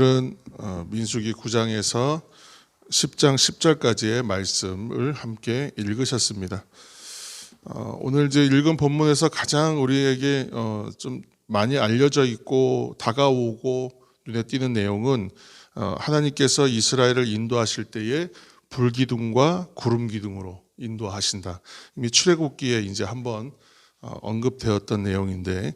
오늘은 어, 민수기 9장에서 10장 10절까지의 말씀을 함께 읽으셨습니다. 어, 오늘 이제 읽은 본문에서 가장 우리에게 어, 좀 많이 알려져 있고 다가오고 눈에 띄는 내용은 어, 하나님께서 이스라엘을 인도하실 때에 불기둥과 구름 기둥으로 인도하신다. 이미 출애굽기에 이제 한번 어, 언급되었던 내용인데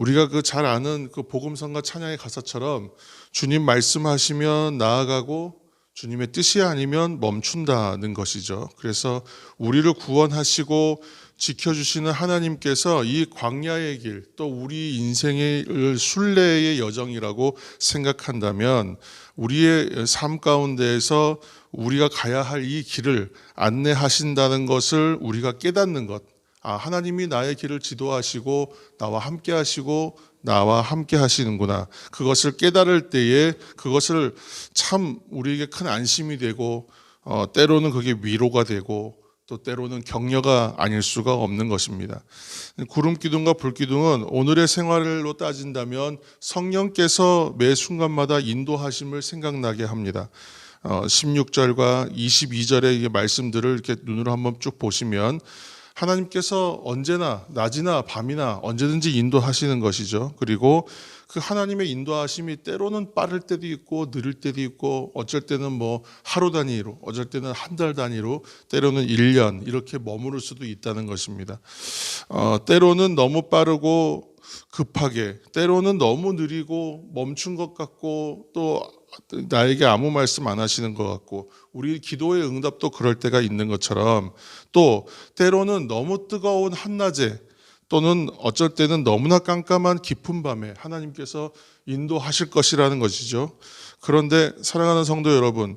우리가 그 잘 아는 그 복음성과 찬양의 가사처럼 주님 말씀하시면 나아가고 주님의 뜻이 아니면 멈춘다는 것이죠. 그래서 우리를 구원하시고 지켜주시는 하나님께서 이 광야의 길, 또 우리 인생의 순례의 여정이라고 생각한다면 우리의 삶 가운데에서 우리가 가야 할 이 길을 안내하신다는 것을 우리가 깨닫는 것. 아, 하나님이 나의 길을 지도하시고 나와 함께 하시고 나와 함께 하시는구나. 그것을 깨달을 때에 그것을 참 우리에게 큰 안심이 되고 어, 때로는 그게 위로가 되고 또 때로는 격려가 아닐 수가 없는 것입니다. 구름 기둥과 불 기둥은 오늘의 생활로 따진다면 성령께서 매 순간마다 인도하심을 생각나게 합니다. 어, 16절과 22절의 말씀들을 이렇게 눈으로 한번 쭉 보시면 하나님께서 언제나 낮이나 밤이나 언제든지 인도하시는 것이죠. 그리고 그 하나님의 인도하심이 때로는 빠를 때도 있고 느릴 때도 있고 어쩔 때는 뭐 하루 단위로 어쩔 때는 한 달 단위로 때로는 1년 이렇게 머무를 수도 있다는 것입니다. 어, 때로는 너무 빠르고 급하게 때로는 너무 느리고 멈춘 것 같고 또 나에게 아무 말씀 안 하시는 것 같고 우리 기도의 응답도 그럴 때가 있는 것처럼 또 때로는 너무 뜨거운 한낮에 또는 어쩔 때는 너무나 깜깜한 깊은 밤에 하나님께서 인도하실 것이라는 것이죠. 그런데 사랑하는 성도 여러분,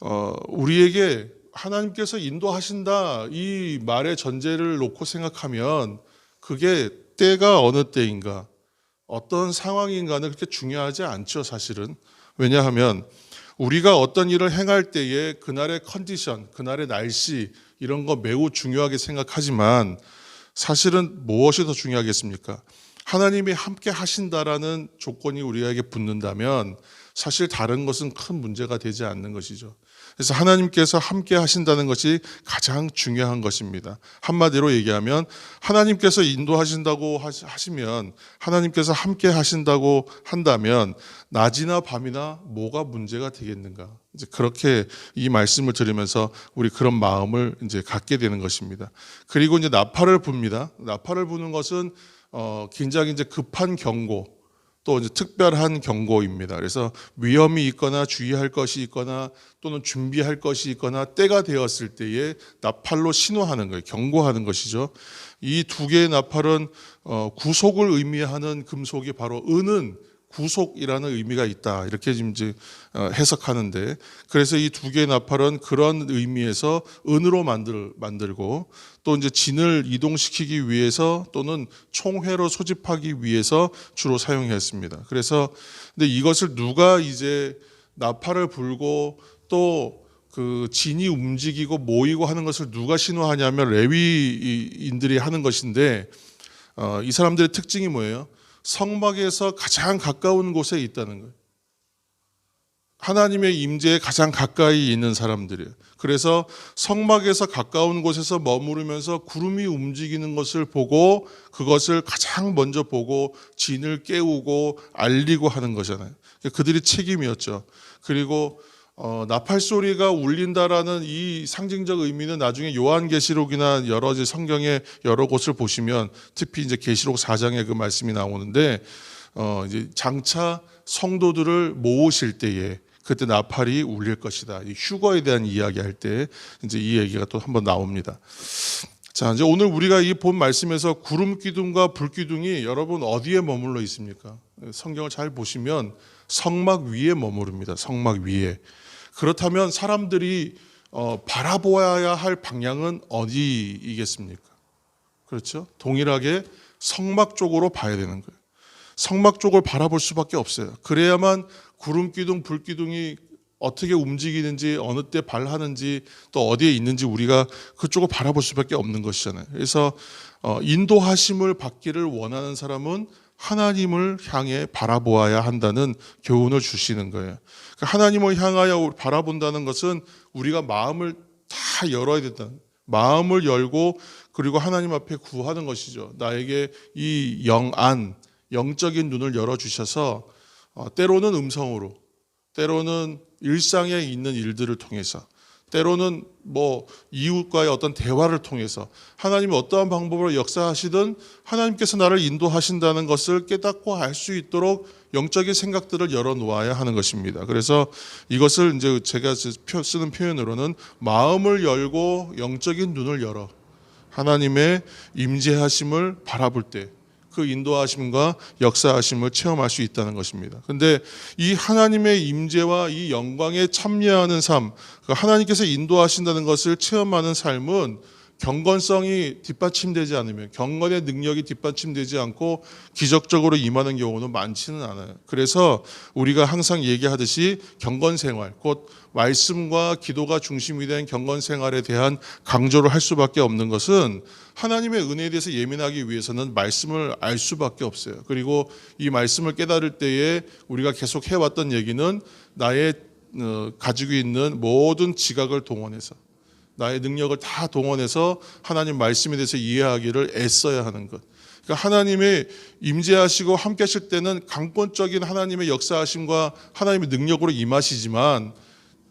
어, 우리에게 하나님께서 인도하신다 이 말의 전제를 놓고 생각하면 그게 때가 어느 때인가 어떤 상황인가는 그렇게 중요하지 않죠, 사실은. 왜냐하면 우리가 어떤 일을 행할 때에 그날의 컨디션, 그날의 날씨 이런 거 매우 중요하게 생각하지만 사실은 무엇이 더 중요하겠습니까? 하나님이 함께 하신다라는 조건이 우리에게 붙는다면 사실 다른 것은 큰 문제가 되지 않는 것이죠. 그래서 하나님께서 함께 하신다는 것이 가장 중요한 것입니다. 한마디로 얘기하면 하나님께서 인도하신다고 하시면 하나님께서 함께 하신다고 한다면 낮이나 밤이나 뭐가 문제가 되겠는가? 이제 그렇게 이 말씀을 들으면서 우리 그런 마음을 이제 갖게 되는 것입니다. 그리고 이제 나팔을 붑니다. 나팔을 부는 것은 어 굉장히 이제 급한 경고 또 이제 특별한 경고입니다. 그래서 위험이 있거나 주의할 것이 있거나 또는 준비할 것이 있거나 때가 되었을 때에 나팔로 신호하는 거예요. 경고하는 것이죠. 이 두 개의 나팔은 어, 구속을 의미하는 금속이 바로 은은 구속이라는 의미가 있다. 이렇게 이제 어, 해석하는데 그래서 이 두 개의 나팔은 그런 의미에서 은으로 만들 만들고 또 이제 진을 이동시키기 위해서 또는 총회로 소집하기 위해서 주로 사용했습니다. 그래서 근데 이것을 누가 이제 나팔을 불고 또 그 진이 움직이고 모이고 하는 것을 누가 신호하냐면 레위인들이 하는 것인데 어, 이 사람들의 특징이 뭐예요? 성막에서 가장 가까운 곳에 있다는 거예요. 하나님의 임재에 가장 가까이 있는 사람들이에요. 그래서 성막에서 가까운 곳에서 머무르면서 구름이 움직이는 것을 보고 그것을 가장 먼저 보고 진을 깨우고 알리고 하는 거잖아요. 그들이 책임이었죠. 그리고 어, 나팔 소리가 울린다라는 이 상징적 의미는 나중에 요한계시록이나 여러 지 성경의 여러 곳을 보시면 특히 이제 계시록 4장에 그 말씀이 나오는데 어, 이제 장차 성도들을 모으실 때에 그때 나팔이 울릴 것이다. 이 휴거에 대한 이야기할 때 이제 이 얘기가 또 한번 나옵니다. 자, 이제 오늘 우리가 이 본 말씀에서 구름 기둥과 불 기둥이 여러분 어디에 머물러 있습니까? 성경을 잘 보시면 성막 위에 머무릅니다. 성막 위에. 그렇다면 사람들이 어, 바라보아야 할 방향은 어디이겠습니까? 그렇죠? 동일하게 성막 쪽으로 봐야 되는 거예요. 성막 쪽을 바라볼 수밖에 없어요. 그래야만 구름 기둥, 불 기둥이 어떻게 움직이는지 어느 때 발하는지 또 어디에 있는지 우리가 그쪽을 바라볼 수밖에 없는 것이잖아요. 그래서 어, 인도하심을 받기를 원하는 사람은 하나님을 향해 바라보아야 한다는 교훈을 주시는 거예요. 그러니까 하나님을 향하여 바라본다는 것은 우리가 마음을 다 열어야 된다. 마음을 열고 그리고 하나님 앞에 구하는 것이죠. 나에게 이 영안, 영적인 눈을 열어 주셔서 어, 때로는 음성으로, 때로는 일상에 있는 일들을 통해서, 때로는 뭐 이웃과의 어떤 대화를 통해서 하나님이 어떠한 방법으로 역사하시든 하나님께서 나를 인도하신다는 것을 깨닫고 알 수 있도록 영적인 생각들을 열어 놓아야 하는 것입니다. 그래서 이것을 이제 제가 쓰는 표현으로는 마음을 열고 영적인 눈을 열어 하나님의 임재하심을 바라볼 때 그 인도하심과 역사하심을 체험할 수 있다는 것입니다. 근데 이 하나님의 임재와 이 영광에 참여하는 삶, 그 하나님께서 인도하신다는 것을 체험하는 삶은 경건성이 뒷받침되지 않으면 경건의 능력이 뒷받침되지 않고 기적적으로 임하는 경우는 많지는 않아요. 그래서 우리가 항상 얘기하듯이 경건 생활, 곧 말씀과 기도가 중심이 된 경건 생활에 대한 강조를 할 수밖에 없는 것은 하나님의 은혜에 대해서 예민하기 위해서는 말씀을 알 수밖에 없어요. 그리고 이 말씀을 깨달을 때에 우리가 계속 해왔던 얘기는 나의 어, 가지고 있는 모든 지각을 동원해서 나의 능력을 다 동원해서 하나님 말씀에 대해서 이해하기를 애써야 하는 것. 그러니까 하나님의 임재하시고 함께 하실 때는 강권적인 하나님의 역사하심과 하나님의 능력으로 임하시지만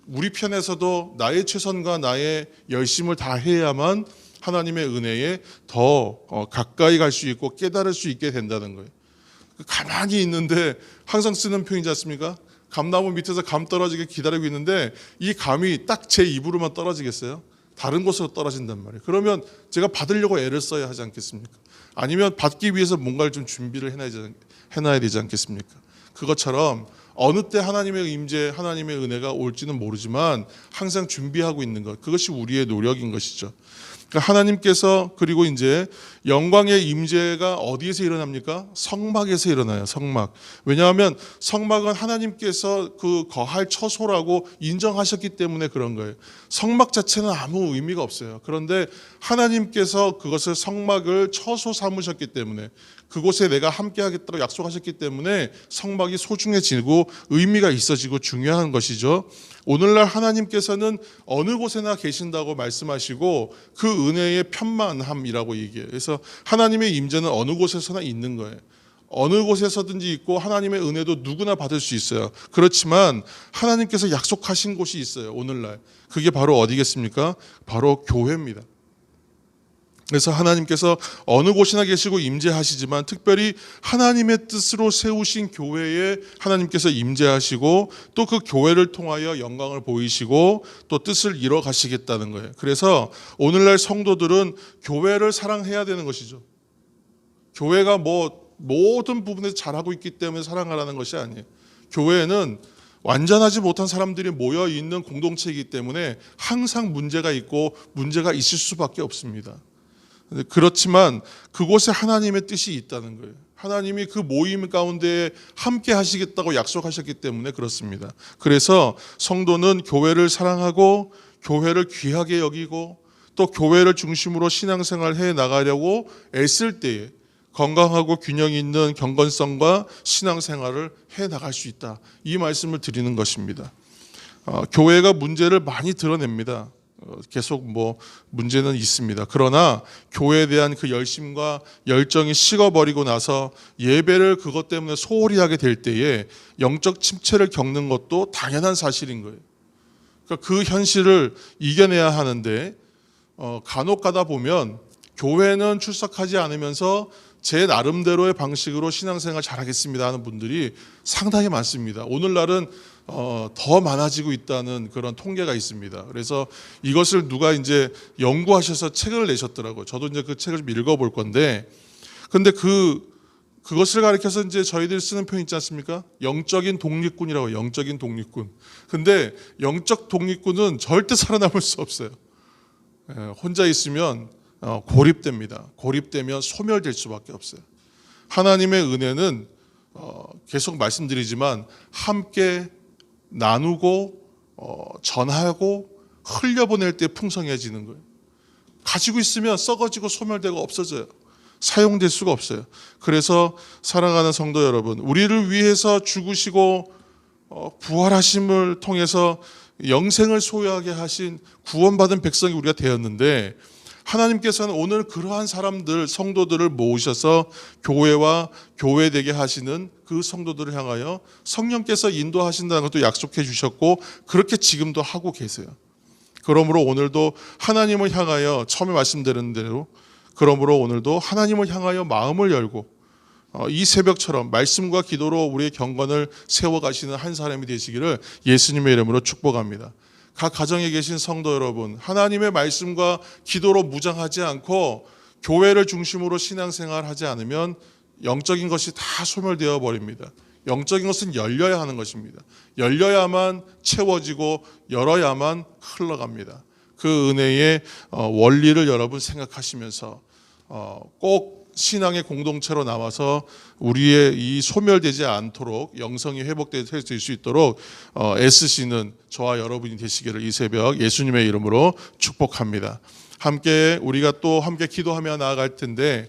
우리 편에서도 나의 최선과 나의 열심을 다 해야만 하나님의 은혜에 더 어, 가까이 갈 수 있고 깨달을 수 있게 된다는 거예요. 가만히 있는데 항상 쓰는 표현이지 않습니까? 감나무 밑에서 감 떨어지게 기다리고 있는데 이 감이 딱 제 입으로만 떨어지겠어요? 다른 곳으로 떨어진단 말이에요. 그러면 제가 받으려고 애를 써야 하지 않겠습니까? 아니면 받기 위해서 뭔가를 좀 준비를 해놔야, 해놔야 되지 않겠습니까? 그것처럼 어느 때 하나님의 임재, 하나님의 은혜가 올지는 모르지만 항상 준비하고 있는 것, 그것이 우리의 노력인 것이죠. 그러니까 하나님께서 그리고 이제 영광의 임재가 어디에서 일어납니까? 성막에서 일어나요. 성막. 왜냐하면 성막은 하나님께서 그 거할 처소라고 인정하셨기 때문에 그런 거예요. 성막 자체는 아무 의미가 없어요. 그런데 하나님께서 그것을 성막을 처소 삼으셨기 때문에 그곳에 내가 함께 하겠다고 약속하셨기 때문에 성막이 소중해지고 의미가 있어지고 중요한 것이죠. 오늘날 하나님께서는 어느 곳에나 계신다고 말씀하시고 그 은혜의 편만함이라고 얘기해요. 그래서 하나님의 임재는 어느 곳에서나 있는 거예요. 어느 곳에서든지 있고 하나님의 은혜도 누구나 받을 수 있어요. 그렇지만 하나님께서 약속하신 곳이 있어요. 오늘날. 그게 바로 어디겠습니까? 바로 교회입니다. 그래서 하나님께서 어느 곳이나 계시고 임재하시지만 특별히 하나님의 뜻으로 세우신 교회에 하나님께서 임재하시고 또 그 교회를 통하여 영광을 보이시고 또 뜻을 이뤄 가시겠다는 거예요. 그래서 오늘날 성도들은 교회를 사랑해야 되는 것이죠. 교회가 뭐 모든 부분에서 잘하고 있기 때문에 사랑하라는 것이 아니에요. 교회는 완전하지 못한 사람들이 모여 있는 공동체이기 때문에 항상 문제가 있고 문제가 있을 수밖에 없습니다. 그렇지만 그곳에 하나님의 뜻이 있다는 거예요. 하나님이 그 모임 가운데 함께 하시겠다고 약속하셨기 때문에 그렇습니다. 그래서 성도는 교회를 사랑하고 교회를 귀하게 여기고 또 교회를 중심으로 신앙생활 해 나가려고 애쓸 때에 건강하고 균형 있는 경건성과 신앙생활을 해 나갈 수 있다. 이 말씀을 드리는 것입니다. 어, 교회가 문제를 많이 드러냅니다. 어, 계속 뭐 문제는 있습니다. 그러나 교회에 대한 그 열심과 열정이 식어버리고 나서 예배를 그것 때문에 소홀히 하게 될 때에 영적 침체를 겪는 것도 당연한 사실인 거예요. 그러니까 그 현실을 이겨내야 하는데 어, 간혹 가다 보면 교회는 출석하지 않으면서 제 나름대로의 방식으로 신앙생활 잘하겠습니다 하는 분들이 상당히 많습니다. 오늘날은 어, 더 많아지고 있다는 그런 통계가 있습니다. 그래서 이것을 누가 이제 연구하셔서 책을 내셨더라고요. 저도 이제 그 책을 좀 읽어볼 건데, 근데 그 그것을 가리켜서 이제 저희들이 쓰는 표현 있지 않습니까? 영적인 독립군이라고 영적인 독립군. 근데 영적 독립군은 절대 살아남을 수 없어요. 예, 혼자 있으면 어, 고립됩니다. 고립되면 소멸될 수밖에 없어요. 하나님의 은혜는 어, 계속 말씀드리지만 함께 나누고 어, 전하고 흘려보낼 때 풍성해지는 거예요. 가지고 있으면 썩어지고 소멸되고 없어져요. 사용될 수가 없어요. 그래서 사랑하는 성도 여러분, 우리를 위해서 죽으시고 어, 부활하심을 통해서 영생을 소유하게 하신 구원받은 백성이 우리가 되었는데 하나님께서는 오늘 그러한 사람들 성도들을 모으셔서 교회와 교회되게 하시는 그 성도들을 향하여 성령께서 인도하신다는 것도 약속해 주셨고 그렇게 지금도 하고 계세요. 그러므로 오늘도 하나님을 향하여 처음에 말씀드린 대로 그러므로 오늘도 하나님을 향하여 마음을 열고 어, 이 새벽처럼 말씀과 기도로 우리의 경건을 세워가시는 한 사람이 되시기를 예수님의 이름으로 축복합니다. 각 가정에 계신 성도 여러분, 하나님의 말씀과 기도로 무장하지 않고 교회를 중심으로 신앙생활 하지 않으면 영적인 것이 다 소멸되어 버립니다. 영적인 것은 열려야 하는 것입니다. 열려야만 채워지고 열어야만 흘러갑니다. 그 은혜의 어, 원리를 여러분 생각하시면서 어, 꼭 신앙의 공동체로 나와서 우리의 이 소멸되지 않도록 영성이 회복될 수 있도록 어, 애쓰시는 저와 여러분이 되시기를 이 새벽 예수님의 이름으로 축복합니다. 함께 우리가 또 함께 기도하며 나아갈 텐데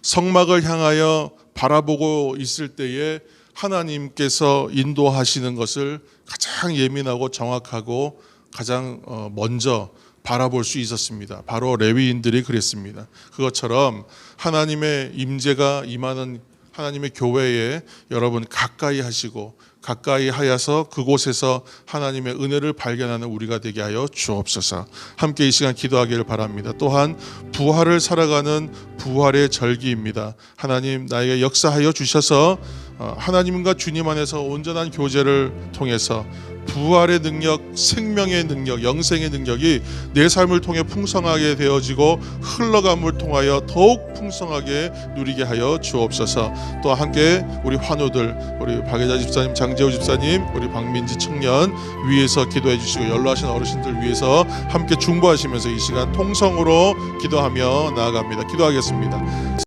성막을 향하여 바라보고 있을 때에 하나님께서 인도하시는 것을 가장 예민하고 정확하고 가장 어, 먼저 바라볼 수 있었습니다. 바로 레위인들이 그랬습니다. 그것처럼 하나님의 임재가 임하는 하나님의 교회에 여러분 가까이 하시고 가까이 하여서 그곳에서 하나님의 은혜를 발견하는 우리가 되게 하여 주옵소서. 함께 이 시간 기도하기를 바랍니다. 또한 부활을 살아가는 부활의 절기입니다. 하나님 나에게 역사하여 주셔서 어, 하나님과 주님 안에서 온전한 교제를 통해서 부활의 능력, 생명의 능력, 영생의 능력이 내 삶을 통해 풍성하게 되어지고 흘러감을 통하여 더욱 풍성하게 누리게 하여 주옵소서. 또 함께 우리 환우들, 우리 박예자 집사님, 장재호 집사님, 우리 박민지 청년 위해서 기도해 주시고 연로하신 어르신들 위해서 함께 중보하시면서 이 시간 통성으로 기도하며 나아갑니다. 기도하겠습니다.